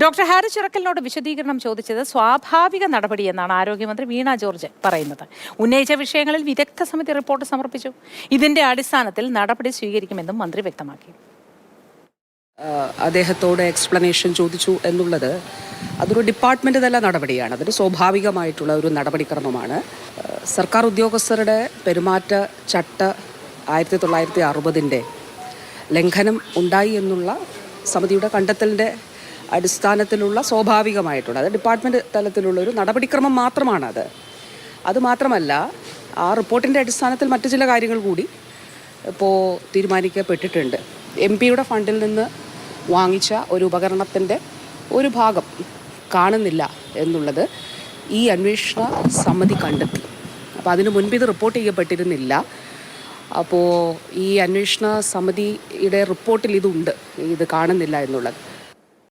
Doctor Harry ചിറക്കലിനോട് വിശദീകരണം ചോദിച്ചത് സ്വാഭാവിക നടപടിയെന്നാണ് ആരോഗ്യമന്ത്രി വീണ ജോർജ് പറയുന്നത്. ഉന്നയിച്ച വിഷയങ്ങളിൽ വിദഗ്ധ സമിതി റിപ്പോർട്ട് സമർപ്പിച്ചു. ഇതിന്റെ അടിസ്ഥാനത്തിൽ നടപടി സ്വീകരിക്കുമെന്നും മന്ത്രി വ്യക്തമാക്കി. അദ്ദേഹത്തോട് എക്സ്പ്ലനേഷൻ ചോദിച്ചു എന്നുള്ളത് അതൊരു ഡിപ്പാർട്ട്മെന്റ് തല നടപടിയാണ്. അതൊരു സ്വാഭാവികമായിട്ടുള്ള ഒരു നടപടിക്രമമാണ്. സർക്കാർ ഉദ്യോഗസ്ഥരുടെ പെരുമാറ്റ ചട്ട ആയിരത്തി തൊള്ളായിരത്തി അറുപതിന്റെ ലംഘനം ഉണ്ടായി എന്നുള്ള സമിതിയുടെ കണ്ടെത്തലിന്റെ അടിസ്ഥാനത്തിലുള്ള സ്വാഭാവികമായിട്ടുള്ള അത് ഡിപ്പാർട്ട്മെന്റ് തലത്തിലുള്ള ഒരു നടപടിക്രമം മാത്രമാണത്. അത് മാത്രമല്ല ആ റിപ്പോർട്ടിന്റെ അടിസ്ഥാനത്തിൽ മറ്റു ചില കാര്യങ്ങൾ കൂടി ഇപ്പോൾ തീരുമാനിക്കപ്പെട്ടിട്ടുണ്ട്. എം പിയുടെ ഫണ്ടിൽ നിന്ന് വാങ്ങിച്ച ഒരു ഉപകരണത്തിന്റെ ഒരു ഭാഗം കാണുന്നില്ല എന്നുള്ളത് ഈ അന്വേഷണ സമിതി കണ്ടെത്തി. അപ്പോൾ അതിനു മുൻപ് ഇത് റിപ്പോർട്ട് ചെയ്യപ്പെട്ടിരുന്നില്ല. അപ്പോൾ ഈ അന്വേഷണ സമിതിയുടെ റിപ്പോർട്ടിൽ ഇതുണ്ട്. ഇത് കാണുന്നില്ല എന്നുള്ളത്.